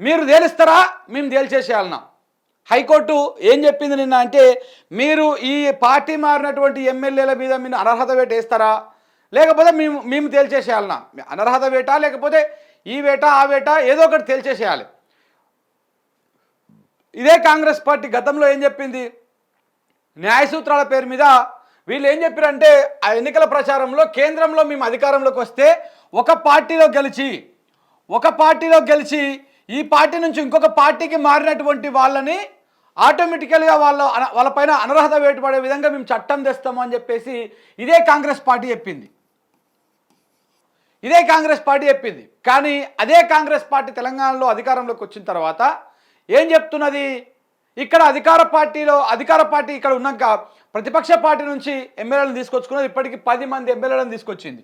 మీరు తేలిస్తారా? మేము తేల్చేసేయాలన్నా హైకోర్టు ఏం చెప్పింది నిన్న అంటే మీరు ఈ పార్టీ మారినటువంటి ఎమ్మెల్యేల మీద మీరు అనర్హత వేట వేస్తారా? లేకపోతే మేము మేము తేల్చేసేయాలన్నా అనర్హత వేట లేకపోతే ఈ వేట ఆ వేట ఏదో ఒకటి తేల్చేసేయాలి ఇదే కాంగ్రెస్ పార్టీ గతంలో ఏం చెప్పింది? న్యాయసూత్రాల పేరు మీద వీళ్ళు ఏం చెప్పారంటే ఆ ఎన్నికల ప్రచారంలో కేంద్రంలో మేము అధికారంలోకి వస్తే ఒక పార్టీలో గెలిచి ఒక పార్టీలో గెలిచి ఈ పార్టీ నుంచి ఇంకొక పార్టీకి మారినటువంటి వాళ్ళని ఆటోమేటికల్గా వాళ్ళ వాళ్ళపైన అనర్హత వేటుపడే విధంగా మేము చట్టం తెస్తాము అని చెప్పేసి ఇదే కాంగ్రెస్ పార్టీ చెప్పింది. ఇదే కాంగ్రెస్ పార్టీ చెప్పింది. కానీ అదే కాంగ్రెస్ పార్టీ తెలంగాణలో అధికారంలోకి వచ్చిన తర్వాత ఏం చెప్తున్నది? ఇక్కడ అధికార పార్టీలో అధికార పార్టీ ఇక్కడ ఉన్నాక ప్రతిపక్ష పార్టీ నుంచి ఎమ్మెల్యేలను తీసుకొచ్చుకున్నది ఇప్పటికీ పది మంది ఎమ్మెల్యేలను తీసుకొచ్చింది.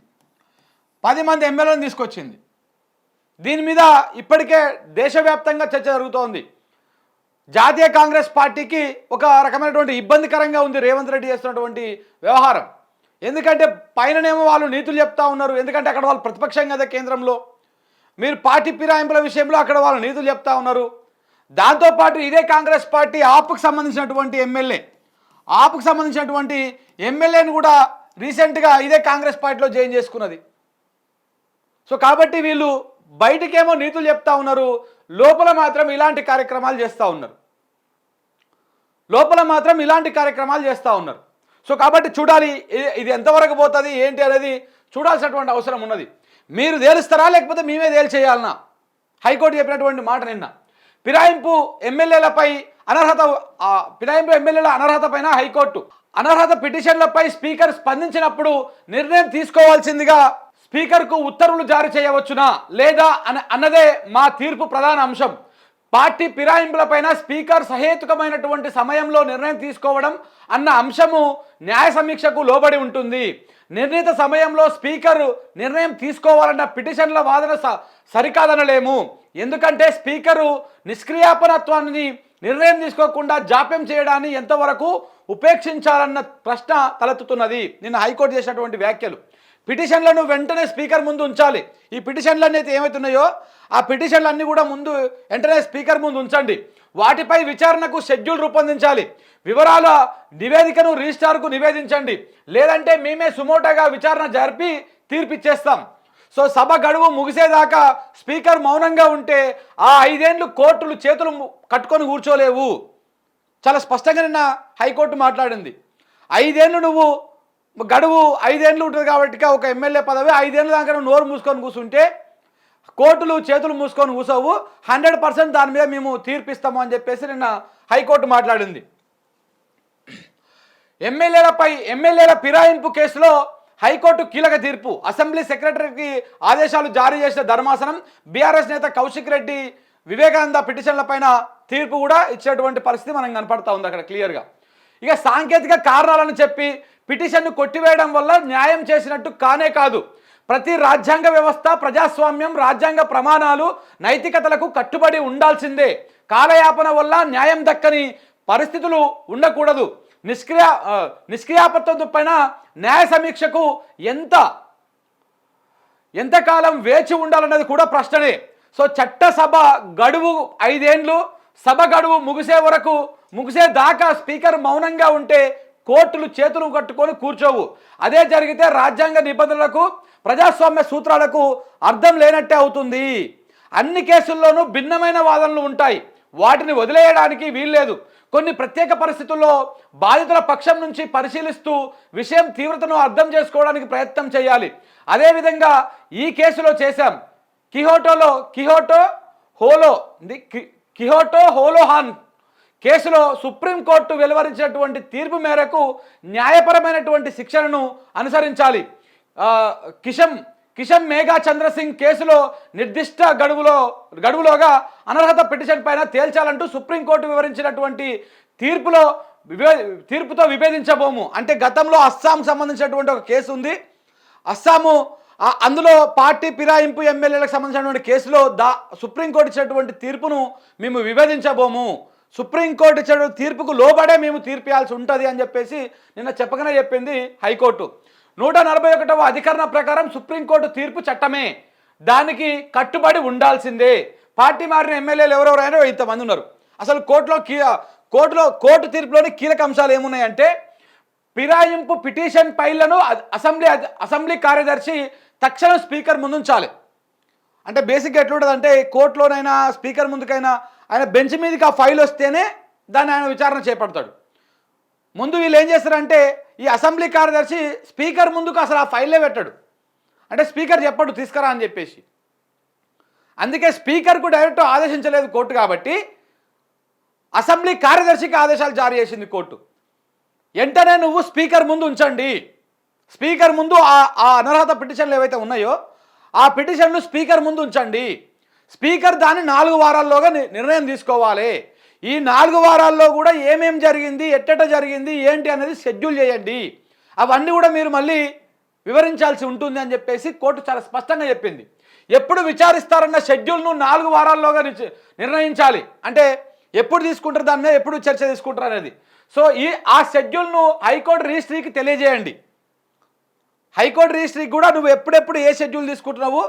పది మంది ఎమ్మెల్యేలను తీసుకొచ్చింది. దీని మీద ఇప్పటికే దేశవ్యాప్తంగా చర్చ జరుగుతోంది. జాతీయ కాంగ్రెస్ పార్టీకి ఒక రకమైనటువంటి ఇబ్బందికరంగా ఉంది రేవంత్ రెడ్డి చేస్తున్నటువంటి వ్యవహారం. ఎందుకంటే పైననేమో వాళ్ళు నీతులు చెప్తా ఉన్నారు. ఎందుకంటే అక్కడ వాళ్ళు ప్రతిపక్షం కదా కేంద్రంలో. మీరు పార్టీ ఫిరాయింపుల విషయంలో అక్కడ వాళ్ళు నీతులు చెప్తా ఉన్నారు. దాంతోపాటు ఇదే కాంగ్రెస్ పార్టీ ఆపుకు సంబంధించినటువంటి ఎమ్మెల్యే. ఆపుకు సంబంధించినటువంటి ఎమ్మెల్యేని కూడా రీసెంట్గా ఇదే కాంగ్రెస్ పార్టీలో జాయిన్ చేసుకున్నది. సో కాబట్టి వీళ్ళు బయటికేమో నీతులు చెప్తా ఉన్నారు. లోపల మాత్రం ఇలాంటి కార్యక్రమాలు చేస్తూ ఉన్నారు. లోపల మాత్రం ఇలాంటి కార్యక్రమాలు చేస్తూ ఉన్నారు. సో కాబట్టి చూడాలి ఇది ఎంతవరకు పోతుంది ఏంటి అనేది చూడాల్సినటువంటి అవసరం ఉన్నది. మీరు తేలుస్తారా లేకపోతే మేమే తేల్చేయాలనా? హైకోర్టు చెప్పినటువంటి మాట నిన్న. ఫిరాయింపు ఎమ్మెల్యేలపై అనర్హత ఫిరాయింపు ఎమ్మెల్యేల అనర్హత పైన హైకోర్టు. అనర్హత పిటిషన్లపై స్పీకర్ స్పందించినప్పుడు నిర్ణయం తీసుకోవాల్సిందిగా స్పీకర్కు ఉత్తర్వులు జారీ చేయవచ్చునా లేదా అన అన్నదే మా తీర్పు ప్రధాన అంశం. పార్టీ ఫిరాయింపులపైన స్పీకర్ సహేతుకమైనటువంటి సమయంలో నిర్ణయం తీసుకోవడం అన్న అంశము న్యాయ సమీక్షకు లోబడి ఉంటుంది. నిర్ణీత సమయంలో స్పీకర్ నిర్ణయం తీసుకోవాలన్న పిటిషన్ల వాదన స- సరికాదనలేము. ఎందుకంటే స్పీకరు నిష్క్రియాపనత్వాన్ని నిర్ణయం తీసుకోకుండా జాప్యం చేయడాన్ని ఎంతవరకు ఉపేక్షించాలన్న ప్రశ్న తలెత్తుతున్నది. నిన్న హైకోర్టు చేసినటువంటి వ్యాఖ్యలు. పిటిషన్లను వెంటనే స్పీకర్ ముందు ఉంచాలి. ఈ పిటిషన్లు అనేది ఏమవుతున్నాయో ఆ పిటిషన్లన్నీ కూడా ముందు వెంటనే స్పీకర్ ముందు ఉంచండి. వాటిపై విచారణకు షెడ్యూల్ రూపొందించాలి. వివరాల నివేదికను రిజిస్ట్రార్కు నివేదించండి. లేదంటే మేమే సుమోటోగా విచారణ జరిపి తీర్పిచ్చేస్తాం. సో సభ గడువు ముగిసేదాకా స్పీకర్ మౌనంగా ఉంటే ఆ ఐదేండ్లు కోర్టులు చేతులు కట్టుకొని కూర్చోలేవు. చాలా స్పష్టంగా నిన్న హైకోర్టు మాట్లాడింది. ఐదేళ్ళు నువ్వు గడువు ఐదేళ్ళు ఉంటుంది కాబట్టి ఒక ఎమ్మెల్యే పదవి ఐదేళ్ళ దాకా నోరు మూసుకొని కూర్చుంటే కోర్టులు చేతులు మూసుకొని కూర్చోవు హండ్రెడ్ పర్సెంట్ దాని మీద మేము తీర్పిస్తాము అని చెప్పేసి నిన్న హైకోర్టు మాట్లాడింది. ఎమ్మెల్యేలపై ఎమ్మెల్యేల ఫిరాయింపు కేసులో హైకోర్టు కీలక తీర్పు. అసెంబ్లీ సెక్రటరీకి ఆదేశాలు జారీ చేసిన ధర్మాసనం బీఆర్ఎస్ నేత కౌశిక్ రెడ్డి వివేకానంద పిటిషన్లపైన తీర్పు కూడా ఇచ్చేటువంటి పరిస్థితి మనం కనపడతా ఉంది అక్కడ క్లియర్గా. ఇక సాంకేతిక కారణాలను చెప్పి పిటిషన్ను కొట్టివేయడం వల్ల న్యాయం చేసినట్టు కానే కాదు. ప్రతి రాజ్యాంగ వ్యవస్థ ప్రజాస్వామ్యం రాజ్యాంగ ప్రమాణాలు నైతికతలకు కట్టుబడి ఉండాల్సిందే. కాలయాపన వల్ల న్యాయం దక్కని పరిస్థితులు ఉండకూడదు. నిష్క్రియ నిష్క్రియాపత్వం పైన న్యాయ సమీక్షకు ఎంత ఎంతకాలం వేచి ఉండాలన్నది కూడా ప్రశ్ననే. సో చట్టసభ గడువు ఐదేండ్లు సభ గడువు ముగిసే వరకు ముగిసే దాకా స్పీకర్ మౌనంగా ఉంటే కోర్టులు చేతులు కట్టుకొని కూర్చోవు. అదే జరిగితే రాజ్యాంగ నిబంధనలకు ప్రజాస్వామ్య సూత్రాలకు అర్థం లేనట్టే అవుతుంది. అన్ని కేసుల్లోనూ భిన్నమైన వాదనలు ఉంటాయి. వాటిని వదిలేయడానికి వీల్లేదు. కొన్ని ప్రత్యేక పరిస్థితుల్లో బాధితుల పక్షం నుంచి పరిశీలిస్తూ విషయం తీవ్రతను అర్థం చేసుకోవడానికి ప్రయత్నం చేయాలి. అదేవిధంగా ఈ కేసులో చేశాం. కిహోటోలో కిహోటో హోలో కిహోటో హోలోహాన్ కేసులో సుప్రీంకోర్టు వెలువరించినటువంటి తీర్పు మేరకు న్యాయపరమైనటువంటి శిక్షణను అనుసరించాలి. కిషన్ కిషన్ మేఘా చంద్రసింగ్ కేసులో నిర్దిష్ట గడువులో గడువులోగా అనర్హత పిటిషన్ పైన తేల్చాలంటూ సుప్రీంకోర్టు వివరించినటువంటి తీర్పులో విభే తీర్పుతో విభేదించబోము. అంటే గతంలో అస్సాం సంబంధించినటువంటి ఒక కేసు ఉంది. అస్సాము అందులో పార్టీ ఫిరాయింపు ఎమ్మెల్యేలకు సంబంధించినటువంటి కేసులో దా సుప్రీంకోర్టు ఇచ్చినటువంటి తీర్పును మేము విభేదించబోము. సుప్రీంకోర్టు ఇచ్చిన తీర్పుకు లోబడే మేము తీర్పియాల్సి ఉంటుంది అని చెప్పేసి నిన్న చెప్పకనే చెప్పింది హైకోర్టు. నూట నలభై ఒకటవ అధికరణ ప్రకారం సుప్రీంకోర్టు తీర్పు చట్టమే. దానికి కట్టుబడి ఉండాల్సిందే. పార్టీ మారిన ఎమ్మెల్యేలు ఎవరెవరైనా ఇంతమంది ఉన్నారు. అసలు కోర్టులో కీ కోర్టులో కోర్టు తీర్పులోని కీలక అంశాలు ఏమున్నాయంటే ఫిరాయింపు పిటిషన్ ఫైళ్ళను అసెంబ్లీ అసెంబ్లీ కార్యదర్శి తక్షణం స్పీకర్ ముందుంచాలి. అంటే బేసిక్గా ఎట్లుంటుంది అంటే కోర్టులోనైనా స్పీకర్ ముందుకైనా ఆయన బెంచ్ మీదకి ఆ ఫైల్ వస్తేనే దాన్ని ఆయన విచారణ చేపడతాడు. ముందు వీళ్ళు ఏం చేస్తారంటే ఈ అసెంబ్లీ కార్యదర్శి స్పీకర్ ముందుకు అసలు ఆ ఫైలే పెట్టాడు. అంటే స్పీకర్ చెప్పడు తీసుకురా అని చెప్పేసి. అందుకే స్పీకర్కు డైరెక్ట్ ఆదేశించలేదు కోర్టు కాబట్టి అసెంబ్లీ కార్యదర్శికి ఆదేశాలు జారీ చేసింది కోర్టు. వెంటనే నువ్వు స్పీకర్ ముందు ఉంచండి. స్పీకర్ ముందు ఆ ఆ అనర్హత పిటిషన్లు ఏవైతే ఉన్నాయో ఆ పిటిషన్లు స్పీకర్ ముందు ఉంచండి. స్పీకర్ దాన్ని నాలుగు వారాల్లోగా నిర్ణయం తీసుకోవాలి. ఈ నాలుగు వారాల్లో కూడా ఏమేం జరిగింది ఎట్టట జరిగింది ఏంటి అనేది షెడ్యూల్ చేయండి. అవన్నీ కూడా మీరు మళ్ళీ వివరించాల్సి ఉంటుంది అని చెప్పేసి కోర్టు చాలా స్పష్టంగా చెప్పింది. ఎప్పుడు విచారిస్తారన్న షెడ్యూల్ను నాలుగు వారాల్లోగా నిర్ణయించాలి. అంటే ఎప్పుడు తీసుకుంటారు దాని మీద ఎప్పుడు చర్చ తీసుకుంటారు అనేది. సో ఈ ఆ షెడ్యూల్ను హైకోర్టు రిజిస్ట్రీకి తెలియజేయండి. హైకోర్టు రిజిస్ట్రీకి కూడా నువ్వు ఎప్పుడెప్పుడు ఏ షెడ్యూల్ తీసుకుంటున్నావు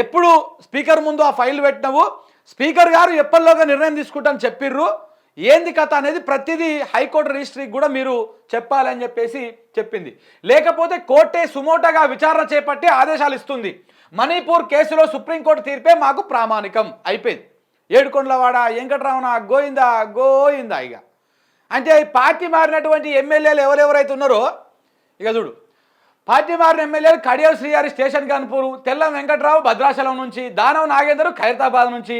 ఎప్పుడు స్పీకర్ ముందు ఆ ఫైల్ పెట్టినావు? స్పీకర్ గారు ఎప్పటిలోగా నిర్ణయం తీసుకుంటాను చెప్పిర్రు. ఏంది కథ అనేది ప్రతిదీ హైకోర్టు రిజిస్ట్రీకి కూడా మీరు చెప్పాలని చెప్పేసి చెప్పింది. లేకపోతే కోర్టే సుమోటగా విచారణ చేపట్టి ఆదేశాలు ఇస్తుంది. మణిపూర్ కేసులో సుప్రీంకోర్టు తీర్పే మాకు ప్రామాణికం. అయిపోయింది. ఏడుకొండలవాడ వెంకటరమణ గోయిందా గోయిందా ఇక అంటే పార్టీ మారినటువంటి ఎమ్మెల్యేలు ఎవరెవరైతే ఉన్నారో ఇక చూడు పార్టీ మారిన ఎమ్మెల్యేలు కడియం శ్రీహారి స్టేషన్ కనుపూరు తెల్లం వెంకట్రావు భద్రాచలం నుంచి దానవ నాగేందర్ ఖైరతాబాద్ నుంచి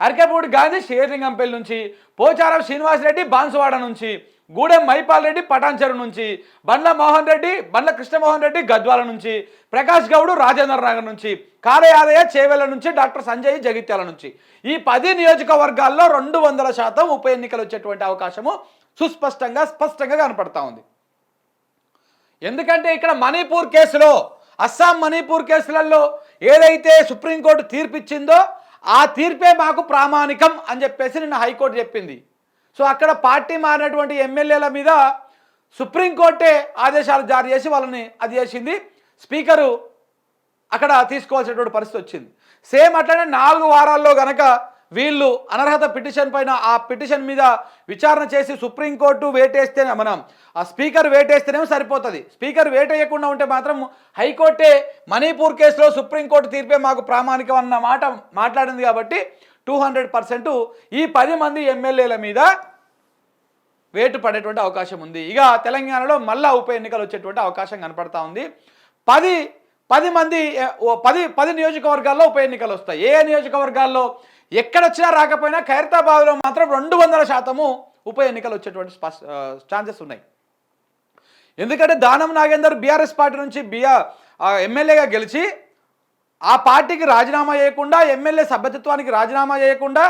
అరకేపూడి గాంధీ శ్రీలింగంపల్లి నుంచి పోచారం శ్రీనివాసరెడ్డి బాన్సువాడ నుంచి గూడెం మైపాల్ రెడ్డి పటాన్చెరు నుంచి బండ్ల మోహన్ రెడ్డి బండ్ల కృష్ణమోహన్ రెడ్డి గద్వాల నుంచి ప్రకాష్ గౌడ్ రాజేంద్ర నగర్ నుంచి కారయాదయ్య చేవెళ్ళ నుంచి డాక్టర్ సంజయ్ జగిత్యాల నుంచి. ఈ పది నియోజకవర్గాల్లో రెండు వందల శాతం ఉప ఎన్నికలు వచ్చేటువంటి అవకాశము సుస్పష్టంగా స్పష్టంగా కనపడతా ఉంది. ఎందుకంటే ఇక్కడ మణిపూర్ కేసులో అస్సాం మణిపూర్ కేసులలో ఏదైతే సుప్రీంకోర్టు తీర్పు ఇచ్చిందో ఆ తీర్పే మాకు ప్రామాణికం అని చెప్పేసి నిన్న హైకోర్టు చెప్పింది. సో అక్కడ పార్టీ మారినటువంటి ఎమ్మెల్యేల మీద సుప్రీంకోర్టే ఆదేశాలు జారీ చేసి వాళ్ళని అది చేసింది. స్పీకరు అక్కడ తీసుకోవాల్సినటువంటి పరిస్థితి వచ్చింది. సేమ్ అట్లనే నాలుగు వారాల్లో కనుక వీళ్ళు అనర్హత పిటిషన్ పైన ఆ పిటిషన్ మీద విచారణ చేసి సుప్రీంకోర్టు వేటేస్తేనే మనం ఆ స్పీకర్ వేటేస్తేనేమో సరిపోతుంది. స్పీకర్ వేటేయకుండా ఉంటే మాత్రం హైకోర్టే మణిపూర్ కేసులో సుప్రీంకోర్టు తీర్పే మాకు ప్రామాణికం అన్న మాట మాట్లాడింది కాబట్టి టూ హండ్రెడ్ పర్సెంట్ ఈ పది మంది ఎమ్మెల్యేల మీద వేటు పడేటువంటి అవకాశం ఉంది. ఇక తెలంగాణలో మళ్ళా ఉప ఎన్నికలు వచ్చేటువంటి అవకాశం కనపడతా ఉంది. పది పది మంది ఓ పది పది నియోజకవర్గాల్లో ఉప ఎన్నికలు వస్తాయి. ఏ నియోజకవర్గాల్లో? ఎక్కడొచ్చినా రాకపోయినా ఖైరతాబాద్లో మాత్రం రెండు వందల శాతము ఉప ఎన్నికలు వచ్చేటువంటి ఛాన్సెస్ ఉన్నాయి. ఎందుకంటే దానం నాగేందర్ బీఆర్ఎస్ పార్టీ నుంచి బిఆర్ ఎమ్మెల్యేగా గెలిచి ఆ పార్టీకి రాజీనామా చేయకుండా ఎమ్మెల్యే సభ్యత్వానికి రాజీనామా చేయకుండా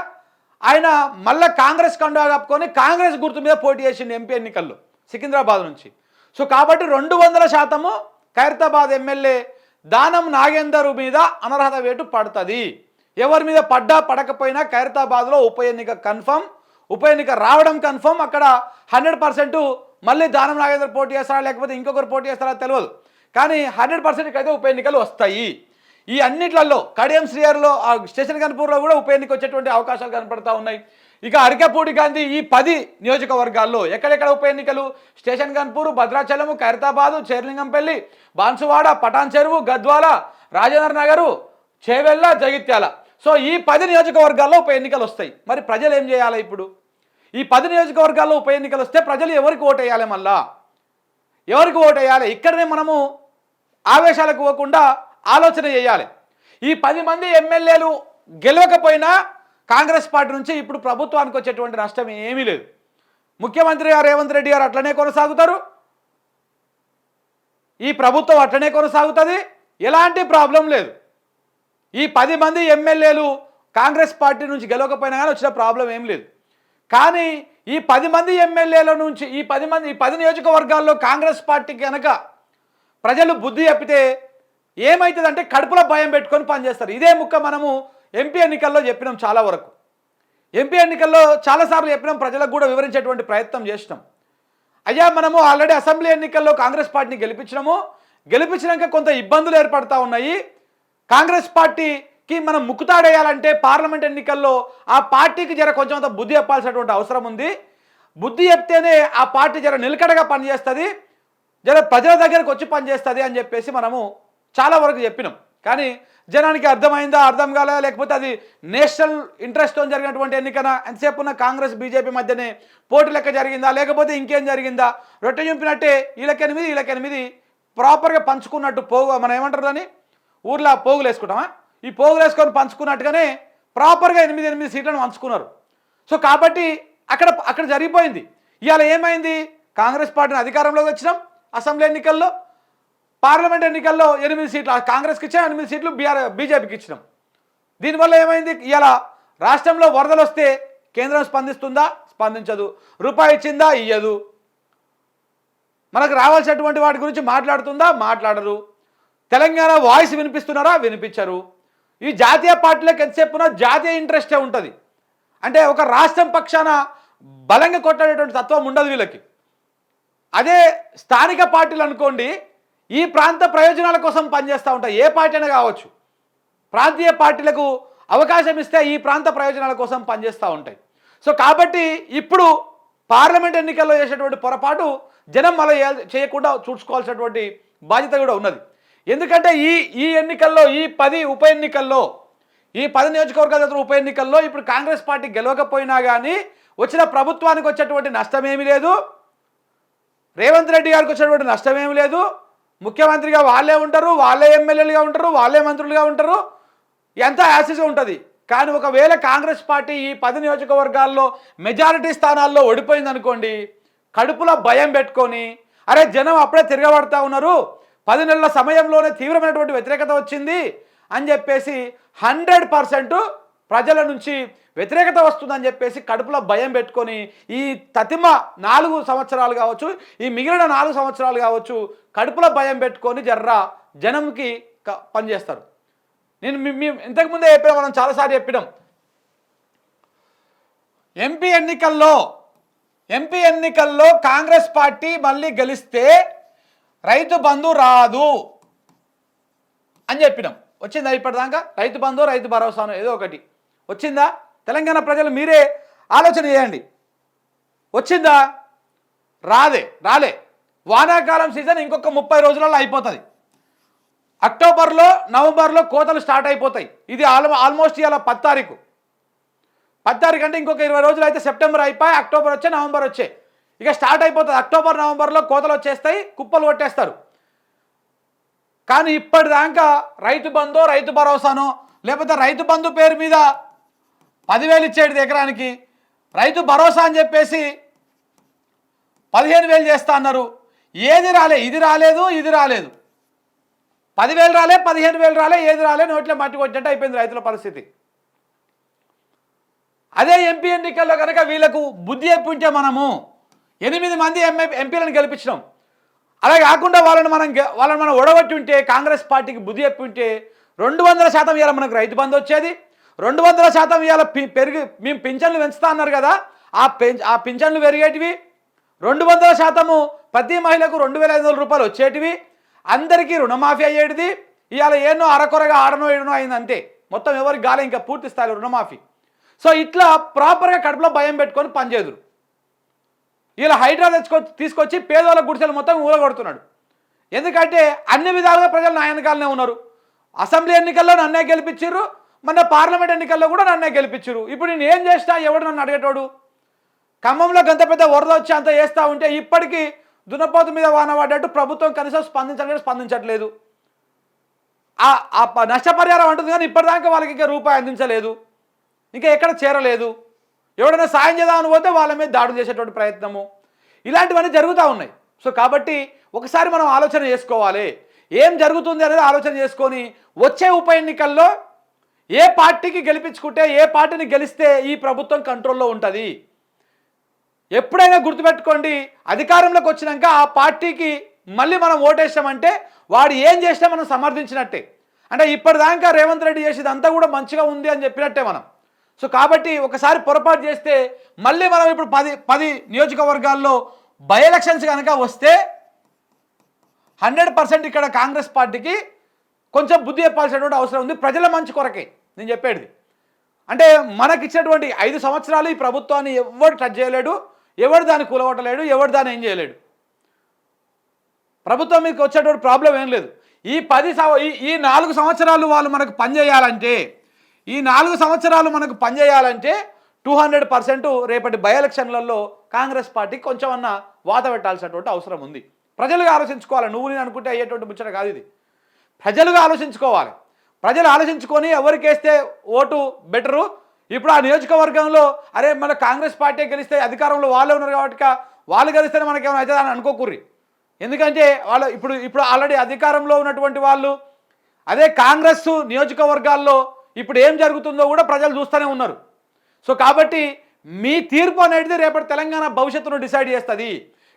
ఆయన మళ్ళా కాంగ్రెస్ కండువా కప్పుకొని కాంగ్రెస్ గుర్తు మీద పోటీ చేసింది ఎంపీ ఎన్నికల్లో సికింద్రాబాద్ నుంచి. సో కాబట్టి రెండు వందల శాతము ఖైరతాబాద్ ఎమ్మెల్యే దానం నాగేందర్ మీద అనర్హత వేటు పడుతుంది. ఎవరి మీద పడ్డా పడకపోయినా ఖైరతాబాద్లో ఉప ఎన్నిక కన్ఫర్మ్. ఉప ఎన్నిక రావడం కన్ఫర్మ్. అక్కడ హండ్రెడ్ పర్సెంట్ మళ్ళీ దానం నాగేందర్ పోటీ చేస్తారా లేకపోతే ఇంకొకరు పోటీ చేస్తారా తెలియదు. కానీ హండ్రెడ్ పర్సెంట్ అయితే ఉప ఎన్నికలు వస్తాయి. ఈ అన్నిట్లలో కడియం శ్రీహరిలో ఆ స్టేషన్ కన్పూర్లో కూడా ఉప ఎన్నిక వచ్చేటువంటి అవకాశాలు కనపడతా ఉన్నాయి. ఇక అరికపూడి గాంధీ ఈ పది నియోజకవర్గాల్లో ఎక్కడెక్కడ ఉప ఎన్నికలు? Station Ghanpur Bhadrachalam Khairatabad Serilingampally Banswada Patancheru Gadwal Rajendranagar Chevella Jagtial. So ఈ పది నియోజకవర్గాల్లో ఉప ఎన్నికలు వస్తాయి. మరి ప్రజలు ఏం చేయాలి ఇప్పుడు? ఈ పది నియోజకవర్గాల్లో ఉప ఎన్నికలు వస్తే ప్రజలు ఎవరికి ఓటేయాలి వేయాలి మళ్ళా? ఎవరికి ఓటేయాలి? ఇక్కడనే మనము ఆవేశాలకు పోకుండా ఆలోచన చేయాలి. ఈ పది మంది ఎమ్మెల్యేలు గెలవకపోయినా కాంగ్రెస్ పార్టీ నుంచి ఇప్పుడు ప్రభుత్వానికి వచ్చేటువంటి నష్టం ఏమీ లేదు. ముఖ్యమంత్రి గారు రేవంత్ రెడ్డి గారు అట్లనే కొనసాగుతారు. ఈ ప్రభుత్వం అట్లనే కొనసాగుతుంది. ఎలాంటి ప్రాబ్లం లేదు. ఈ పది మంది ఎమ్మెల్యేలు కాంగ్రెస్ పార్టీ నుంచి గెలవకపోయినా కానీ వచ్చిన ప్రాబ్లం ఏం లేదు. కానీ ఈ పది మంది ఎమ్మెల్యేల నుంచి ఈ పది మంది ఈ పది నియోజకవర్గాల్లో కాంగ్రెస్ పార్టీ కనుక ప్రజలు బుద్ధి చెప్పితే ఏమవుతుందంటే కడుపులో భయం పెట్టుకొని పనిచేస్తారు. ఇదే ముక్క మనము ఎంపీ ఎన్నికల్లో చెప్పినాం చాలా వరకు. ఎంపీ ఎన్నికల్లో చాలాసార్లు చెప్పినాం ప్రజలకు కూడా వివరించేటువంటి ప్రయత్నం చేసినాం. అయ్యా మనము ఆల్రెడీ అసెంబ్లీ ఎన్నికల్లో కాంగ్రెస్ పార్టీని గెలిపించినాము. గెలిపించినాక కొంత ఇబ్బందులు ఏర్పడతా ఉన్నాయి. కాంగ్రెస్ పార్టీకి మనం ముక్కుతాడేయాలంటే పార్లమెంట్ ఎన్నికల్లో ఆ పార్టీకి జర కొంచెం బుద్ధి చెప్పాల్సినటువంటి అవసరం ఉంది. బుద్ధి చెప్తేనే ఆ పార్టీ జర నిలకడగా పనిచేస్తుంది జర ప్రజల దగ్గరకు వచ్చి పనిచేస్తుంది అని చెప్పేసి మనము చాలా వరకు చెప్పినాం. కానీ జనానికి అర్థమైందా అర్థం కాలేదా లేకపోతే అది నేషనల్ ఇంట్రెస్ట్తో జరిగినటువంటి ఎన్నికన? ఎంతసేపు ఉన్న కాంగ్రెస్ బీజేపీ మధ్యనే పోటీ లెక్క జరిగిందా? లేకపోతే ఇంకేం జరిగిందా? రొట్టె చూపినట్టే వీళ్ళకి ఎనిమిది వీళ్ళకి ఎనిమిది ప్రాపర్గా పంచుకున్నట్టు పోగా మనం ఏమంటారు దాన్ని? ఊర్లో పోగులు వేసుకుంటామా? ఈ పోగులు వేసుకొని పంచుకున్నట్టుగానే ప్రాపర్గా ఎనిమిది ఎనిమిది సీట్లను పంచుకున్నారు. సో కాబట్టి అక్కడ అక్కడ జరిగిపోయింది. ఇవాళ ఏమైంది? కాంగ్రెస్ పార్టీని అధికారంలోకి వచ్చినాం. అసెంబ్లీ ఎన్నికల్లో పార్లమెంట్ ఎన్నికల్లో ఎనిమిది సీట్లు కాంగ్రెస్కి ఇచ్చాం ఎనిమిది సీట్లు బీఆర్ బీజేపీకి ఇచ్చినాం. దీనివల్ల ఏమైంది? ఇవాళ రాష్ట్రంలో వరదలు వస్తే కేంద్రం స్పందిస్తుందా? స్పందించదు. రూపాయి ఇచ్చిందా? ఇయ్యదు. మనకు రావాల్సినటువంటి వాటి గురించి మాట్లాడుతుందా? మాట్లాడరు. తెలంగాణ వాయిస్ వినిపిస్తున్నారా? వినిపించరు. ఈ జాతీయ పార్టీలకు ఎంతసేపున జాతీయ ఇంట్రెస్టే ఉంటుంది. అంటే ఒక రాష్ట్రం పక్షాన బలంగా కొట్టేటువంటి తత్వం ఉండదు వీళ్ళకి. అదే స్థానిక పార్టీలు అనుకోండి ఈ ప్రాంత ప్రయోజనాల కోసం పనిచేస్తూ ఉంటాయి. ఏ పార్టీ అయినా కావచ్చు. ప్రాంతీయ పార్టీలకు అవకాశం ఇస్తే ఈ ప్రాంత ప్రయోజనాల కోసం పనిచేస్తూ ఉంటాయి. సో కాబట్టి ఇప్పుడు పార్లమెంట్ ఎన్నికల్లో చేసేటువంటి పొరపాటు జనం మళ్ళీ చేయకుండా చూసుకోవాల్సినటువంటి బాధ్యత కూడా ఉన్నది. ఎందుకంటే ఈ ఈ ఎన్నికల్లో ఈ పది ఉప ఎన్నికల్లో ఈ పది నియోజకవర్గాల దగ్గర ఉప ఎన్నికల్లో ఇప్పుడు కాంగ్రెస్ పార్టీ గెలవకపోయినా కానీ వచ్చిన ప్రభుత్వానికి వచ్చేటువంటి నష్టం ఏమీ లేదు. రేవంత్ రెడ్డి గారికి వచ్చినటువంటి నష్టం లేదు. ముఖ్యమంత్రిగా వాళ్ళే ఉంటారు వాళ్ళే ఎమ్మెల్యేలుగా ఉంటారు వాళ్ళే మంత్రులుగా ఉంటారు. ఎంత యాసిస్గా ఉంటుంది? కానీ ఒకవేళ కాంగ్రెస్ పార్టీ ఈ పది నియోజకవర్గాల్లో మెజారిటీ స్థానాల్లో ఓడిపోయింది అనుకోండి కడుపులో భయం పెట్టుకొని అరే జనం అప్పుడే తిరగబడతా ఉన్నారు పది నెలల సమయంలోనే తీవ్రమైనటువంటి వ్యతిరేకత వచ్చింది అని చెప్పేసి హండ్రెడ్ పర్సెంట్ ప్రజల నుంచి వ్యతిరేకత వస్తుందని చెప్పేసి కడుపులో భయం పెట్టుకొని ఈ తతిమ నాలుగు సంవత్సరాలు కావచ్చు ఈ మిగిలిన నాలుగు సంవత్సరాలు కావచ్చు కడుపులో భయం పెట్టుకొని జర్రా జనంకి పనిచేస్తారు. నేను మీ- ఇంతకుముందే చెప్పిన మనం చాలాసార్లు చెప్పినాం. ఎంపీ ఎన్నికల్లో ఎంపీ ఎన్నికల్లో కాంగ్రెస్ పార్టీ మళ్ళీ గెలిస్తే రైతు బంధు రాదు అని చెప్పినాం. వచ్చిందా ఇప్పటిదాకా? రైతు బంధు రైతు భరోసాను ఏదో ఒకటి. వచ్చిందా? తెలంగాణ ప్రజలు మీరే ఆలోచన చేయండి. వచ్చిందా? రాదే రాలే. వానాకాలం సీజన్ ఇంకొక ముప్పై రోజులలో అయిపోతుంది. అక్టోబర్లో నవంబర్లో కోతలు స్టార్ట్ అయిపోతాయి. ఇది ఆల్ ఆల్మోస్ట్ ఇవాళ పది తారీఖు. పది తారీఖు అంటే ఇంకొక ఇరవై రోజులు అయితే సెప్టెంబర్ అయిపోయి అక్టోబర్ వచ్చే నవంబర్ వచ్చే. ఇక స్టార్ట్ అయిపోతుంది. అక్టోబర్ నవంబర్లో కోతలు వచ్చేస్తాయి కుప్పలు కొట్టేస్తారు. కానీ ఇప్పటిదాకా రైతు బంధు రైతు భరోసానో లేకపోతే రైతు బంధు పేరు మీద పదివేలు ఇచ్చేటిది ఎకరానికి రైతు భరోసా అని చెప్పేసి పదిహేను వేలు చేస్తా అన్నారు. ఏది రాలే ఇది రాలేదు ఇది రాలేదు. పదివేలు రాలే పదిహేను వేలు రాలే ఏది రాలే నోట్లో మట్టి కొట్టినట్టు అయిపోయింది రైతుల పరిస్థితి. అదే ఎంపీ ఎన్నికల్లో కనుక వీళ్ళకు బుద్ధి చెప్పింటే మనము ఎనిమిది మంది ఎంఏ ఎంపీలను గెలిపించినాం. అలా కాకుండా వాళ్ళని మనం వాళ్ళని మనం ఒడగొట్టి ఉంటే కాంగ్రెస్ పార్టీకి బుద్ధి చెప్పి ఉంటే రెండు వందల శాతం ఇవాళ మనకు రైతు బంధు వచ్చేది. రెండు వందల శాతం ఇవాళ పి- పెరిగి మేము పింఛన్లు పెంచుతా అన్నారు కదా ఆ పెంచ్ ఆ పింఛన్లు పెరిగేటివి. రెండు వందల శాతము ప్రతి మహిళకు రెండు వేల ఐదు వందల రూపాయలు వచ్చేటివి. అందరికీ రుణమాఫీ అయ్యేటిది. ఇవాళ ఏనో అరకొరగా ఆడనో ఏడనో అయింది అంతే మొత్తం ఎవరికి గాలి ఇంకా పూర్తి స్థాయిలో రుణమాఫీ. సో ఇట్లా ప్రాపర్గా కడుపులో భయం పెట్టుకొని పనిచేదురు. ఇలా హైడ్రా తెచ్చుకొ తీసుకొచ్చి పేదవాళ్ళ గుడిసెలు మొత్తం ఊరగొడుతున్నాడు. ఎందుకంటే అన్ని విధాలుగా ప్రజలు నా వెనకాలనే ఉన్నారు. అసెంబ్లీ ఎన్నికల్లో నన్నే గెలిపించారు మన పార్లమెంట్ ఎన్నికల్లో కూడా నన్నే గెలిపించారు ఇప్పుడు నేను ఏం చేస్తా? ఎవడు నన్ను అడిగేటోడు? ఖమ్మంలో గంత పెద్ద వరద వచ్చి అంత వేస్తూ ఉంటే ఇప్పటికీ దున్నపోతు మీద వాన పడ్డట్టు ప్రభుత్వం కనీసం స్పందించలేదు స్పందించట్లేదు. ఆ నష్టపరిహారం అంటుంది కానీ ఇప్పటిదాకా వాళ్ళకి ఇంకా రూపాయి అందించలేదు. ఇంకా ఎక్కడ చేరలేదు. ఎవడైనా సాయం చేద్దామని పోతే వాళ్ళ మీద దాడులు చేసేటువంటి ప్రయత్నము. ఇలాంటివన్నీ జరుగుతూ ఉన్నాయి. సో కాబట్టి ఒకసారి మనం ఆలోచన చేసుకోవాలి. ఏం జరుగుతుంది అనేది ఆలోచన చేసుకొని వచ్చే ఉప ఎన్నికల్లో ఏ పార్టీకి గెలిపించుకుంటే ఏ పార్టీని గెలిస్తే ఈ ప్రభుత్వం కంట్రోల్లో ఉంటుంది? ఎప్పుడైనా గుర్తుపెట్టుకోండి అధికారంలోకి వచ్చినాక ఆ పార్టీకి మళ్ళీ మనం ఓటేసామంటే వాడు ఏం చేసినా మనం సమర్థించినట్టే. అంటే ఇప్పటిదాకా రేవంత్ రెడ్డి చేసేది అంతా కూడా మంచిగా ఉంది అని చెప్పినట్టే మనం. సో కాబట్టి ఒకసారి పొరపాటు చేస్తే మళ్ళీ మనం ఇప్పుడు పది పది నియోజకవర్గాల్లో బై ఎలక్షన్స్ కనుక వస్తే హండ్రెడ్ పర్సెంట్ ఇక్కడ కాంగ్రెస్ పార్టీకి కొంచెం బుద్ధి చెప్పాల్సినటువంటి అవసరం ఉంది. ప్రజల మంచి కొరకే నేను చెప్పేది. అంటే మనకి ఇచ్చినటువంటి ఐదు సంవత్సరాలు ఈ ప్రభుత్వాన్ని ఎవడు టచ్ చేయలేడు ఎవడు దాన్ని కూలగొట్టలేడు ఎవడు దాన్ని ఏం చేయలేడు. ప్రభుత్వం మీకు వచ్చేటువంటి ప్రాబ్లం ఏం లేదు. ఈ పది సంవ ఈ ఈ నాలుగు సంవత్సరాలు వాళ్ళు మనకు పనిచేయాలంటే ఈ నాలుగు సంవత్సరాలు మనకు పనిచేయాలంటే టూ హండ్రెడ్ పర్సెంట్ రేపటి బై ఎలక్షన్లలో కాంగ్రెస్ పార్టీ కొంచెం అన్న వాత పెట్టాల్సినటువంటి అవసరం ఉంది. ప్రజలుగా ఆలోచించుకోవాలి. నువ్వు నేను అనుకుంటే అయ్యేటువంటి ముచ్చట కాదు ఇది. ప్రజలుగా ఆలోచించుకోవాలి. ప్రజలు ఆలోచించుకొని ఎవరికేస్తే ఓటు బెటరు? ఇప్పుడు ఆ నియోజకవర్గంలో అరే మన కాంగ్రెస్ పార్టీ గెలిస్తే అధికారంలో వాళ్ళే ఉన్నారు కాబట్టి వాళ్ళు గెలిస్తేనే మనకేమైనా అవుతుందా అని అనుకోకూర్రి. ఎందుకంటే వాళ్ళు ఇప్పుడు ఇప్పుడు ఆల్రెడీ అధికారంలో ఉన్నటువంటి వాళ్ళు అదే కాంగ్రెస్ నియోజకవర్గాల్లో ఇప్పుడు ఏం జరుగుతుందో కూడా ప్రజలు చూస్తూనే ఉన్నారు. సో కాబట్టి మీ తీర్పు అనేది రేపటి తెలంగాణ భవిష్యత్తును డిసైడ్ చేస్తుంది.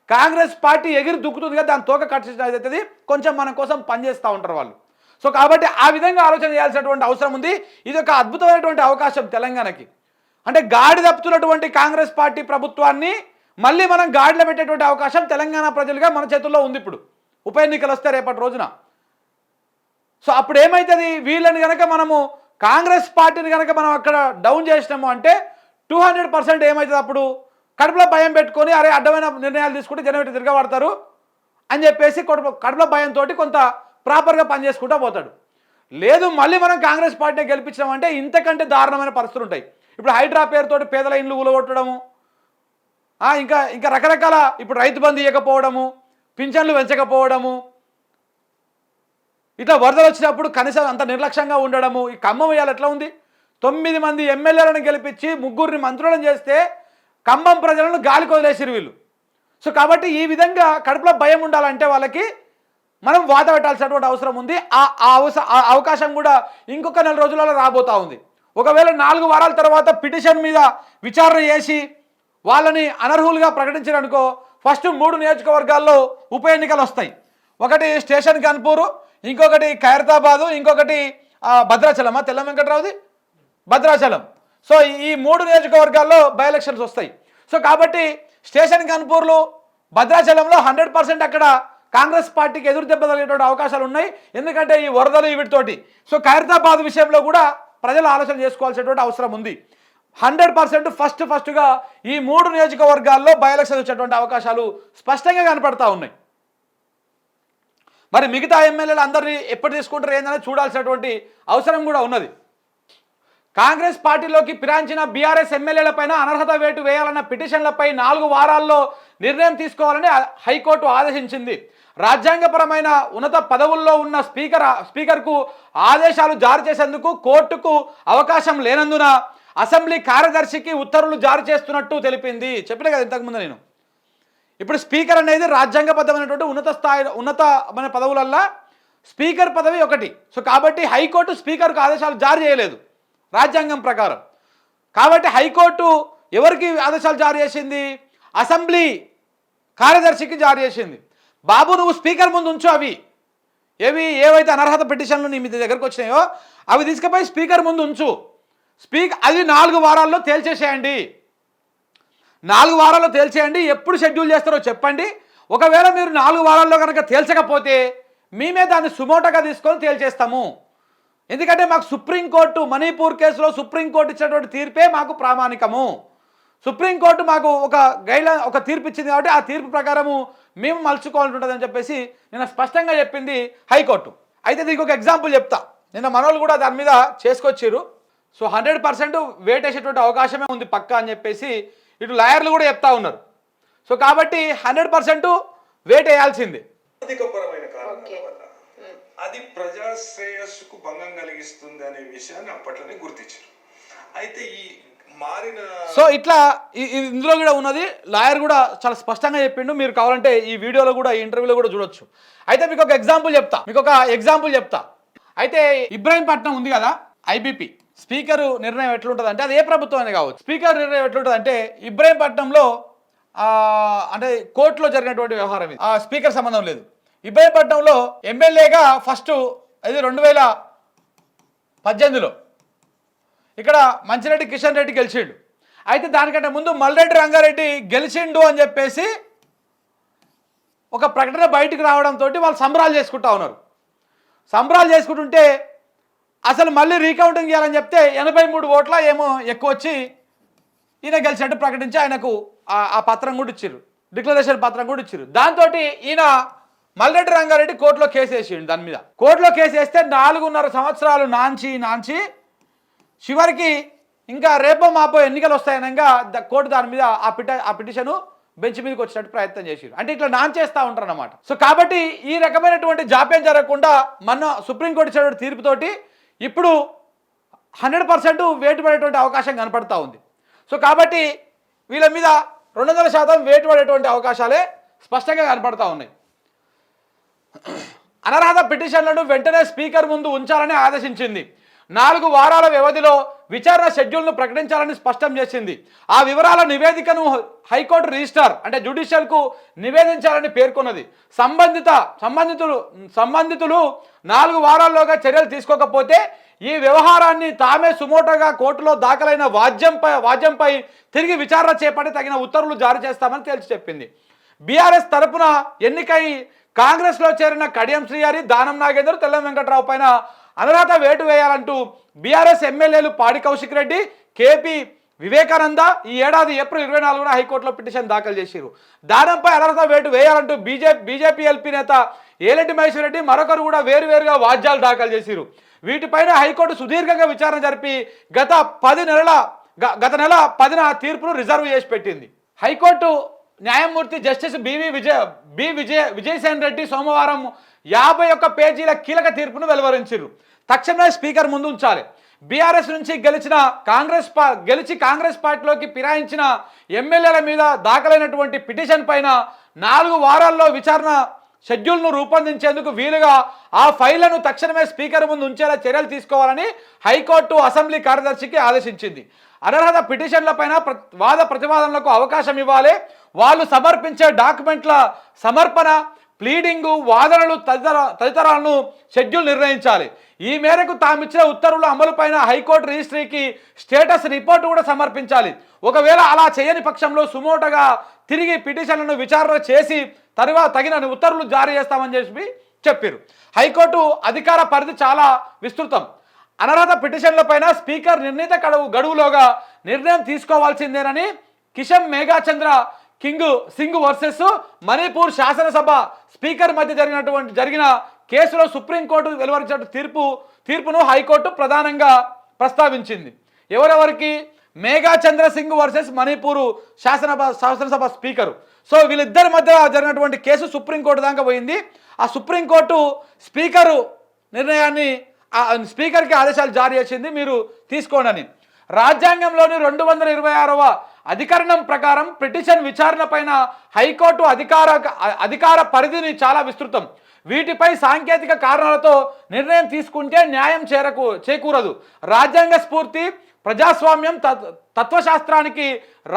కాంగ్రెస్ పార్టీ ఎగిరి దుక్కుతుంది కదా దాని తోక కట్ అవుతుంది కొంచెం మన కోసం పనిచేస్తూ ఉంటారు వాళ్ళు. సో కాబట్టి ఆ విధంగా ఆలోచన చేయాల్సినటువంటి అవసరం ఉంది. ఇది ఒక అద్భుతమైనటువంటి అవకాశం తెలంగాణకి. అంటే గాడి తప్పుతున్నటువంటి కాంగ్రెస్ పార్టీ ప్రభుత్వాన్ని మళ్ళీ మనం గాడిలో పెట్టేటువంటి అవకాశం తెలంగాణ ప్రజలుగా మన చేతుల్లో ఉంది ఇప్పుడు. ఉప ఎన్నికలు వస్తే రేపటి రోజున. సో అప్పుడు ఏమవుతుంది వీళ్ళని కనుక మనము కాంగ్రెస్ పార్టీని కనుక మనం అక్కడ డౌన్ చేసినాము అంటే టూ హండ్రెడ్ పర్సెంట్ ఏమవుతుంది అప్పుడు? కడుపులో భయం పెట్టుకొని అరే అడ్డమైన నిర్ణయాలు తీసుకుంటే జనం ఇటు తిరగబడతారు అని చెప్పేసి కడుపు కడుపులో భయంతో కొంత ప్రాపర్గా పనిచేసుకుంటూ పోతాడు. లేదు మళ్ళీ మనం కాంగ్రెస్ పార్టీని గెలిపించామంటే ఇంతకంటే దారుణమైన పరిస్థితులు ఉంటాయి. ఇప్పుడు హైడ్రా పేరుతోటి పేదల ఇండ్లు ఊలగొట్టడము ఇంకా ఇంకా రకరకాల ఇప్పుడు రైతు బంధు ఇవ్వకపోవడము పింఛన్లు పెంచకపోవడము ఇట్లా వరదలు వచ్చినప్పుడు కనీసం అంత నిర్లక్ష్యంగా ఉండడము ఈ ఖమ్మం ఇవాళ ఎట్లా ఉంది? తొమ్మిది మంది ఎమ్మెల్యేలను గెలిపించి ముగ్గురిని మంత్రులను చేస్తే ఖమ్మం ప్రజలను గాలికి వదిలేసిరు వీళ్ళు. సో కాబట్టి ఈ విధంగా కడుపులో భయం ఉండాలంటే వాళ్ళకి మనం వాత పెట్టాల్సినటువంటి అవసరం ఉంది. ఆ ఆ ఆ అవకాశం కూడా ఇంకొక నెల రోజులలో రాబోతా ఉంది. ఒకవేళ నాలుగు వారాల తర్వాత పిటిషన్ మీద విచారణ చేసి వాళ్ళని అనర్హులుగా ప్రకటించారనుకో ఫస్ట్ మూడు నియోజకవర్గాల్లో ఉప ఎన్నికలు వస్తాయి. ఒకటి స్టేషన్ కన్పూరు ఇంకొకటి ఖైరతాబాదు ఇంకొకటి భద్రాచలమా? తెల్ల వెంకట్రావుది? భద్రాచలం. సో ఈ మూడు నియోజకవర్గాల్లో బై ఎలక్షన్స్ వస్తాయి. సో కాబట్టి స్టేషన్ కన్పూర్లు భద్రాచలంలో హండ్రెడ్ పర్సెంట్ అక్కడ కాంగ్రెస్ పార్టీకి ఎదురు దెబ్బతలిగేటువంటి అవకాశాలు ఉన్నాయి. ఎందుకంటే ఈ వరదలు వీటితోటి. సో ఖైరతాబాద్ విషయంలో కూడా ప్రజలు ఆలోచన చేసుకోవాల్సినటువంటి అవసరం ఉంది. హండ్రెడ్ పర్సెంట్ ఫస్ట్ ఫస్ట్గా ఈ మూడు నియోజకవర్గాల్లో బై ఎలక్షన్స్ వచ్చేటువంటి అవకాశాలు స్పష్టంగా కనపడతా ఉన్నాయి. మరి మిగతా ఎమ్మెల్యేలు అందరినీ ఎప్పుడు తీసుకుంటారు ఏందనేది చూడాల్సినటువంటి అవసరం కూడా ఉన్నది. కాంగ్రెస్ పార్టీలోకి ఫిరాయించిన బీఆర్ఎస్ ఎమ్మెల్యేలపైన అనర్హత వేటు వేయాలన్న పిటిషన్లపై నాలుగు వారాల్లో నిర్ణయం తీసుకోవాలని హైకోర్టు ఆదేశించింది. రాజ్యాంగపరమైన ఉన్నత పదవుల్లో ఉన్న స్పీకర్ స్పీకర్కు ఆదేశాలు జారీ చేసేందుకు కోర్టుకు అవకాశం లేనందున అసెంబ్లీ కార్యదర్శికి ఉత్తర్వులు జారీ చేస్తున్నట్టు తెలిపింది. చెప్పిన కదా ఇంతకుముందు నేను. ఇప్పుడు స్పీకర్ అనేది రాజ్యాంగబద్ధమైనటువంటి ఉన్నత స్థాయి ఉన్నతమైన పదవులల్లా స్పీకర్ పదవి ఒకటి. సో కాబట్టి హైకోర్టు స్పీకర్కు ఆదేశాలు జారీ చేయలేదు. రాజ్యాంగం ప్రకారం. కాబట్టి హైకోర్టు ఎవరికి ఆదేశాలు జారీ చేసింది? అసెంబ్లీ కార్యదర్శికి జారీ చేసింది. బాబు నువ్వు స్పీకర్ ముందు ఉంచు అవి. ఏవి? ఏవైతే అనర్హత పిటిషన్లు నీ మీ దగ్గరకు వచ్చినాయో అవి తీసుకుపోయి స్పీకర్ ముందు ఉంచు. స్పీక్ అది నాలుగు వారాల్లో తేల్చేసేయండి. నాలుగు వారాల్లో తేల్చేయండి. ఎప్పుడు షెడ్యూల్ చేస్తారో చెప్పండి. ఒకవేళ మీరు నాలుగు వారాల్లో కనుక తేల్చకపోతే మేమే దాన్ని సుమోటగా తీసుకొని తేల్చేస్తాము. ఎందుకంటే మాకు సుప్రీంకోర్టు మణిపూర్ కేసులో సుప్రీంకోర్టు ఇచ్చినటువంటి తీర్పే మాకు ప్రామాణికము. సుప్రీంకోర్టు మాకు ఒక గైడ్ ఒక తీర్పు ఇచ్చింది కాబట్టి ఆ తీర్పు ప్రకారము మేము మలుచుకోవాల్సి ఉంటుందని చెప్పేసి నిన్న స్పష్టంగా చెప్పింది హైకోర్టు. అయితే దీనికి ఒక ఎగ్జాంపుల్ చెప్తా. నిన్న మనోళ్ళు కూడా దాని మీద చేసుకొచ్చారు సో హండ్రెడ్ పర్సెంట్ వేటేసేటువంటి అవకాశమే ఉంది పక్కా అని చెప్పేసి ఇటు లాయర్లు కూడా చెప్తా ఉన్నారు. సో కాబట్టి హండ్రెడ్ పర్సెంట్ వేట్ వేయాల్సిందే అది ప్రజా శ్రేయస్సుకు భంగం కలిగిస్తుంది అనే విషయాన్ని అప్పట్లోనే గుర్తించారు. అయితే ఈ మారిన సో ఇట్లా ఇందులో కూడా ఉన్నది లాయర్ కూడా చాలా స్పష్టంగా చెప్పిండు మీరు కావాలంటే ఈ వీడియోలో కూడా ఈ ఇంటర్వ్యూలో కూడా చూడొచ్చు. అయితే మీకు ఒక ఎగ్జాంపుల్ చెప్తా మీకు ఒక ఎగ్జాంపుల్ చెప్తా. అయితే ఇబ్రాహీంపట్నం ఉంది కదా ఐబీపీ. స్పీకర్ నిర్ణయం ఎట్లుంటుంది అంటే అది ఏ ప్రభుత్వం అయినా కావచ్చు. స్పీకర్ నిర్ణయం ఎట్లుంటుంది అంటే ఇబ్రాహీంపట్నంలో అంటే కోర్టులో జరిగినటువంటి వ్యవహారం ఇది. ఆ, స్పీకర్ సంబంధం లేదు. ఇబ్రాహీంపట్నంలో ఎమ్మెల్యేగా ఫస్ట్ ఇది రెండు వేల పద్దెనిమిదిలో ఇక్కడ మంచిరెడ్డి కిషన్ రెడ్డి గెలిచిండు. అయితే దానికంటే ముందు మల్రెడ్డి రంగారెడ్డి గెలిచిండు అని చెప్పేసి ఒక ప్రకటన బయటికి రావడంతో వాళ్ళు సంబరాలు చేసుకుంటా ఉన్నారు. సంబరాలు చేసుకుంటుంటే అసలు మళ్ళీ రీకౌంటింగ్ చేయాలని చెప్తే ఎనభై మూడు ఓట్ల ఏమో ఎక్కువ వచ్చి ఈయన గెలిచినట్టు ప్రకటించి ఆయనకు ఆ- పత్రం కూడా ఇచ్చారు డిక్లరేషన్ పత్రం కూడా ఇచ్చారు దాంతో ఈయన మల్లెడ్డి రంగారెడ్డి కోర్టులో కేసు వేసిండు దాని మీద. కోర్టులో కేసు వేస్తే నాలుగున్నర సంవత్సరాలు నాంచి నాంచి చివరికి ఇంకా రేపో మాపో ఎన్నికలు వస్తాయనగా కోర్టు దాని మీద ఆ పిట ఆ పిటిషను బెంచ్ మీదకి వచ్చినట్టు ప్రయత్నం చేసారు అంటే ఇట్లా నాన్ చేస్తూ ఉంటారు అన్నమాట సో కాబట్టి ఈ రకమైనటువంటి జాప్యం జరగకుండా మొన్న సుప్రీంకోర్టు ఇచ్చినటువంటి తీర్పుతోటి ఇప్పుడు హండ్రెడ్ పర్సెంట్ వేటు పడేటువంటి అవకాశం కనపడతా ఉంది. సో కాబట్టి వీళ్ళ మీద రెండు వందల శాతం వేటు పడేటువంటి అవకాశాలే స్పష్టంగా కనపడతా ఉన్నాయి. అనర్హత పిటిషన్లను వెంటనే స్పీకర్ ముందు ఉంచాలని ఆదేశించింది. నాలుగు వారాల వ్యవధిలో విచారణ షెడ్యూల్ను ప్రకటించాలని స్పష్టం చేసింది. ఆ వివరాల నివేదికను హైకోర్టు రిజిస్టార్ అంటే జ్యుడిషియల్కు నివేదించాలని పేర్కొన్నది. సంబంధిత సంబంధితులు సంబంధితులు నాలుగు వారాల్లోగా చర్యలు తీసుకోకపోతే ఈ వ్యవహారాన్ని తామే సుమోటోగా కోర్టులో దాఖలైన వాద్యంపై వాద్యంపై తిరిగి విచారణ చేపట్టి తగిన ఉత్తర్వులు జారీ చేస్తామని తేల్చి చెప్పింది. బీఆర్ఎస్ తరపున ఎన్నికై కాంగ్రెస్లో చేరిన కడియం శ్రీహరి దానం నాగేందర్ తెల్లం వెంకట్రావు పైన అనర్హత వేటు వేయాలంటూ బీఆర్ఎస్ ఎమ్మెల్యేలు పాడి కౌశిక్ రెడ్డి కేపీ వివేకానంద ఈ ఏడాది ఏప్రిల్ ఇరవై నాలుగున హైకోర్టులో పిటిషన్ దాఖలు చేశారు దానంపై అనర్హత వేటు వేయాలంటూ బీజేపీ బీజేపీ ఎల్పీ నేత ఏలెడ్డి మహేశ్వర్ రెడ్డి మరొకరు కూడా వేరువేరుగా వాద్యాలు దాఖలు చేశారు వీటిపైన హైకోర్టు సుదీర్ఘంగా విచారణ జరిపి గత పది నెలల గ- గత నెల పదిన తీర్పును రిజర్వ్ చేసి పెట్టింది. హైకోర్టు న్యాయమూర్తి justice BV Vijaya B Vijaya Vijaysen Reddy సోమవారం యాభై ఒక్క పేజీల కీలక తీర్పును వెలువరించారు తక్షణమే స్పీకర్ ముందు ఉంచాలి బీఆర్ఎస్ నుంచి గెలిచిన కాంగ్రెస్ పా గెలిచి కాంగ్రెస్ పార్టీలోకి ఫిరాయించిన ఎమ్మెల్యేల మీద దాఖలైనటువంటి పిటిషన్ పైన నాలుగు వారాల్లో విచారణ షెడ్యూల్ను రూపొందించేందుకు వీలుగా ఆ ఫైళ్ళను తక్షణమే స్పీకర్ ముందు ఉంచేలా చర్యలు తీసుకోవాలని హైకోర్టు అసెంబ్లీ కార్యదర్శికి ఆదేశించింది. అనర్హత పిటిషన్లపైన ప్ర వాద ప్రతివాదనలకు అవకాశం ఇవ్వాలి. వాళ్ళు సమర్పించే డాక్యుమెంట్ల సమర్పణ ప్లీడింగు వాదనలు తదితర తదితరాలను షెడ్యూల్ నిర్ణయించాలి. ఈ మేరకు తామిచ్చిన ఉత్తర్వుల అమలుపైన హైకోర్టు రిజిస్ట్రీకి స్టేటస్ రిపోర్టు కూడా సమర్పించాలి. ఒకవేళ అలా చేయని పక్షంలో సుమోటగా తిరిగి పిటిషన్లను విచారణ చేసి తరువాత తగిన ఉత్తర్వులు జారీ చేస్తామని చెప్పి చెప్పారు. హైకోర్టు అధికార పరిధి చాలా విస్తృతం. అనర్హత పిటిషన్లపైన స్పీకర్ నిర్ణీత గడువు గడువులోగా నిర్ణయం తీసుకోవాల్సిందేనని కిషన్ మేఘాచంద్ర కింగ్ సింగ్ వర్సెస్ మణిపూర్ శాసనసభ స్పీకర్ మధ్య జరిగినటువంటి జరిగిన కేసులో సుప్రీంకోర్టు వెలువరించిన తీర్పు తీర్పును హైకోర్టు ప్రధానంగా ప్రస్తావించింది. ఎవరెవరికి? మేఘా చంద్ర సింగ్ వర్సెస్ మణిపూర్ శాసనసభ శాసనసభ స్పీకరు. సో వీళ్ళిద్దరి మధ్య జరిగినటువంటి కేసు సుప్రీంకోర్టు దాకా పోయింది. ఆ సుప్రీంకోర్టు స్పీకరు నిర్ణయాన్ని ఆ స్పీకర్కి ఆదేశాలు జారీ చేసింది మీరు తీసుకోండి అని. రాజ్యాంగంలోని రెండు వందల ఇరవై ఆరవ అధికరణం ప్రకారం పిటిషన్ విచారణ పైన హైకోర్టు అధికార అధికార పరిధిని చాలా విస్తృతం. వీటిపై సాంకేతిక కారణాలతో నిర్ణయం తీసుకుంటే న్యాయం చేరకు చేకూరదు. రాజ్యాంగ స్ఫూర్తి ప్రజాస్వామ్యం తత్వశాస్త్రానికి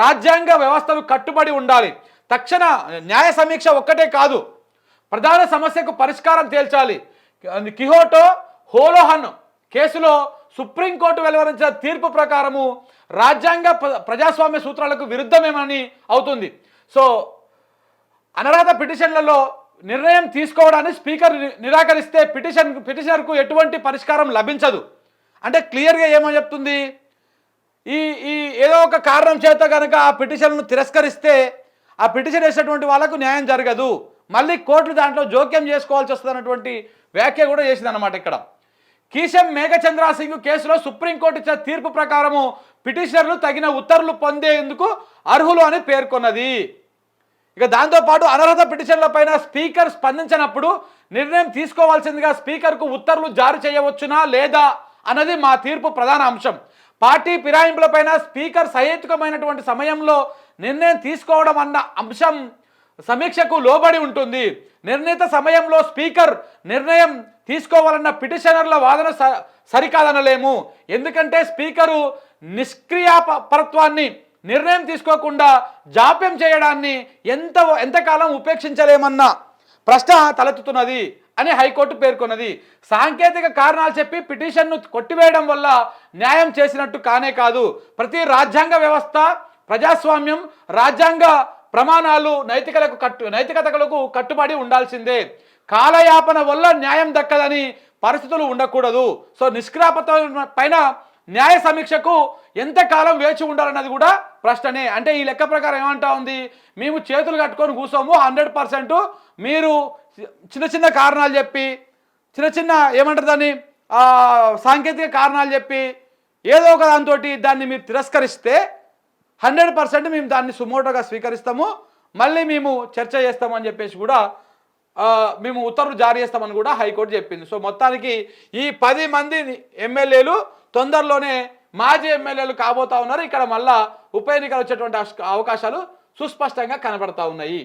రాజ్యాంగ వ్యవస్థలు కట్టుబడి ఉండాలి. తక్షణ న్యాయ సమీక్ష ఒక్కటే కాదు ప్రధాన సమస్యకు పరిష్కారం తేల్చాలి. కిహోటో హోలోహన్ కేసులో సుప్రీంకోర్టు వెలువరించిన తీర్పు ప్రకారము రాజ్యాంగ ప్ర- ప్రజాస్వామ్య సూత్రాలకు విరుద్ధమేమని అవుతుంది. సో అనర్హత పిటిషన్లలో నిర్ణయం తీసుకోవడాన్ని స్పీకర్ నిరాకరిస్తే పిటిషన్ పిటిషనర్కు ఎటువంటి పరిష్కారం లభించదు. అంటే క్లియర్గా ఏమని చెప్తుంది? ఈ ఈ ఏదో ఒక కారణం చేత కనుక ఆ పిటిషన్ను తిరస్కరిస్తే ఆ పిటిషన్ వేసినటువంటి వాళ్ళకు న్యాయం జరగదు. మళ్ళీ కోర్టులు దాంట్లో జోక్యం చేసుకోవాల్సి వస్తుంది అన్నటువంటి వ్యాఖ్య కూడా చేసింది అనమాట ఇక్కడ. కీశం మేఘచంద్ర సింగ్ కేసులో సుప్రీంకోర్టు ఇచ్చిన తీర్పు ప్రకారము పిటిషనర్లు తగిన ఉత్తర్వులు పొందేందుకు అర్హులు అని పేర్కొన్నది. ఇక దాంతోపాటు అనర్హత పిటిషన్ల పైన స్పీకర్ స్పందించినప్పుడు నిర్ణయం తీసుకోవాల్సిందిగా స్పీకర్కు ఉత్తర్వులు జారీ చేయవచ్చునా లేదా అన్నది మా తీర్పు ప్రధాన అంశం. పార్టీ ఫిరాయింపులపైన స్పీకర్ సహేతుకమైనటువంటి సమయంలో నిర్ణయం తీసుకోవడం అన్న అంశం సమీక్షకు లోబడి ఉంటుంది. నిర్ణీత సమయంలో స్పీకర్ నిర్ణయం తీసుకోవాలన్న పిటిషనర్ల వాదన స- సరికాదనలేము. ఎందుకంటే స్పీకరు నిష్క్రియాపరత్వాన్ని నిర్ణయం తీసుకోకుండా జాప్యం చేయడాన్ని ఎంత ఎంతకాలం ఉపేక్షించలేమన్న ప్రశ్న తలెత్తుతున్నది అని హైకోర్టు పేర్కొన్నది. సాంకేతిక కారణాలు చెప్పి పిటిషన్ను కొట్టివేయడం వల్ల న్యాయం చేసినట్టు కానే కాదు. ప్రతి రాజ్యాంగ వ్యవస్థ ప్రజాస్వామ్యం రాజ్యాంగ ప్రమాణాలు నైతికలకు కట్టు నైతికతలకు కట్టుబడి ఉండాల్సిందే. కాలయాపన వల్ల న్యాయం దక్కదని పరిస్థితులు ఉండకూడదు. సో నిష్క్రాపత పైన న్యాయ సమీక్షకు ఎంతకాలం వేచి ఉండాలన్నది కూడా ప్రశ్ననే. అంటే ఈ లెక్క ప్రకారం ఏమంటా ఉంది? మేము చేతులు కట్టుకొని కూర్చోము హండ్రెడ్ పర్సెంట్ మీరు చిన్న చిన్న కారణాలు చెప్పి చిన్న చిన్న ఏమంటారు దాన్ని? సాంకేతిక కారణాలు చెప్పి ఏదో ఒక దాంతో దాన్ని మీరు తిరస్కరిస్తే హండ్రెడ్ పర్సెంట్ మేము దాన్ని సుమోటోగా స్వీకరిస్తాము. మళ్ళీ మేము చర్చ చేస్తామని చెప్పేసి కూడా మేము ఉత్తర్వులు జారీ చేస్తామని కూడా హైకోర్టు చెప్పింది. సో మొత్తానికి ఈ పది మంది ఎమ్మెల్యేలు తొందరలోనే మాజీ ఎమ్మెల్యేలు కాబోతా ఉన్నారు. ఇక్కడ మళ్ళా ఉప ఎన్నికలు వచ్చేటువంటి అవకాశాలు సుస్పష్టంగా కనబడతా ఉన్నాయి.